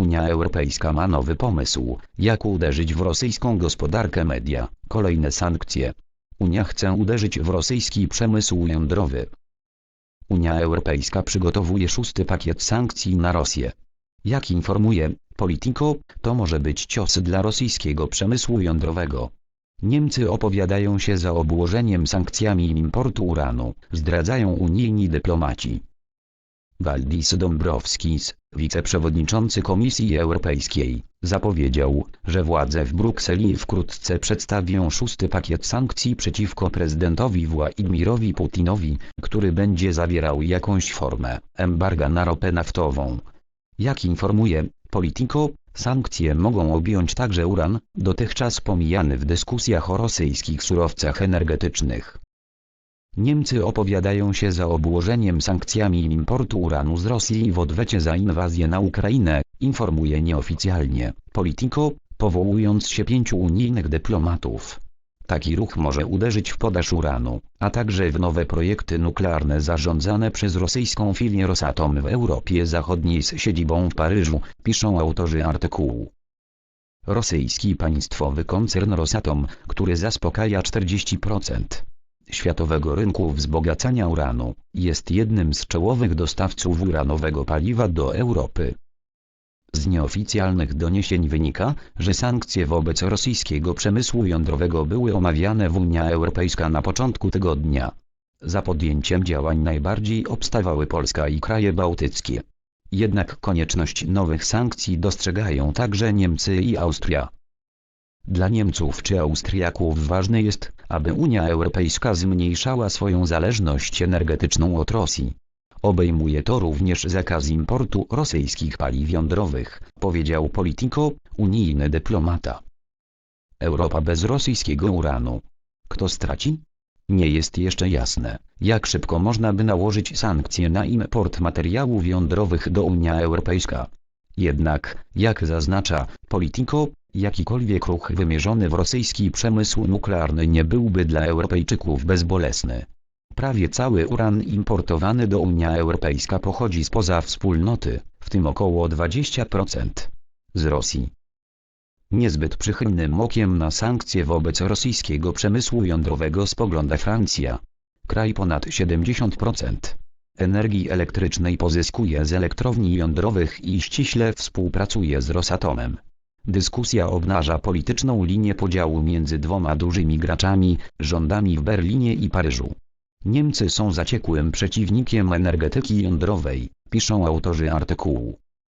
Unia Europejska ma nowy pomysł, jak uderzyć w rosyjską gospodarkę media, kolejne sankcje. Unia chce uderzyć w rosyjski przemysł jądrowy. Unia Europejska przygotowuje szósty pakiet sankcji na Rosję. Jak informuje Politico, to może być cios dla rosyjskiego przemysłu jądrowego. Niemcy opowiadają się za obłożeniem sankcjami importu uranu, zdradzają unijni dyplomaci. Waldis Dombrovskis, wiceprzewodniczący Komisji Europejskiej, zapowiedział, że władze w Brukseli wkrótce przedstawią szósty pakiet sankcji przeciwko prezydentowi Władimirowi Putinowi, który będzie zawierał jakąś formę embarga na ropę naftową. Jak informuje Politico, sankcje mogą objąć także uran, dotychczas pomijany w dyskusjach o rosyjskich surowcach energetycznych. Niemcy opowiadają się za obłożeniem sankcjami importu uranu z Rosji w odwecie za inwazję na Ukrainę, informuje nieoficjalnie Politico, powołując się pięciu unijnych dyplomatów. Taki ruch może uderzyć w podaż uranu, a także w nowe projekty nuklearne zarządzane przez rosyjską filię Rosatom w Europie Zachodniej z siedzibą w Paryżu, piszą autorzy artykułu. Rosyjski państwowy koncern Rosatom, który zaspokaja 40% światowego rynku wzbogacania uranu, jest jednym z czołowych dostawców uranowego paliwa do Europy. Z nieoficjalnych doniesień wynika, że sankcje wobec rosyjskiego przemysłu jądrowego były omawiane w Unia Europejska na początku tygodnia. Za podjęciem działań najbardziej obstawały Polska i kraje bałtyckie. Jednak konieczność nowych sankcji dostrzegają także Niemcy i Austria. Dla Niemców czy Austriaków ważne jest, aby Unia Europejska zmniejszała swoją zależność energetyczną od Rosji. Obejmuje to również zakaz importu rosyjskich paliw jądrowych, powiedział Politico, unijny dyplomata. Europa bez rosyjskiego uranu. Kto straci? Nie jest jeszcze jasne, jak szybko można by nałożyć sankcje na import materiałów jądrowych do Unia Europejska. Jednak, jak zaznacza Politico, jakikolwiek ruch wymierzony w rosyjski przemysł nuklearny nie byłby dla Europejczyków bezbolesny. Prawie cały uran importowany do Unii Europejska pochodzi spoza wspólnoty, w tym około 20% z Rosji. Niezbyt przychylnym okiem na sankcje wobec rosyjskiego przemysłu jądrowego spogląda Francja. Kraj ponad 70% energii elektrycznej pozyskuje z elektrowni jądrowych i ściśle współpracuje z Rosatomem. Dyskusja obnaża polityczną linię podziału między dwoma dużymi graczami, rządami w Berlinie i Paryżu. Niemcy są zaciekłym przeciwnikiem energetyki jądrowej, piszą autorzy artykułu.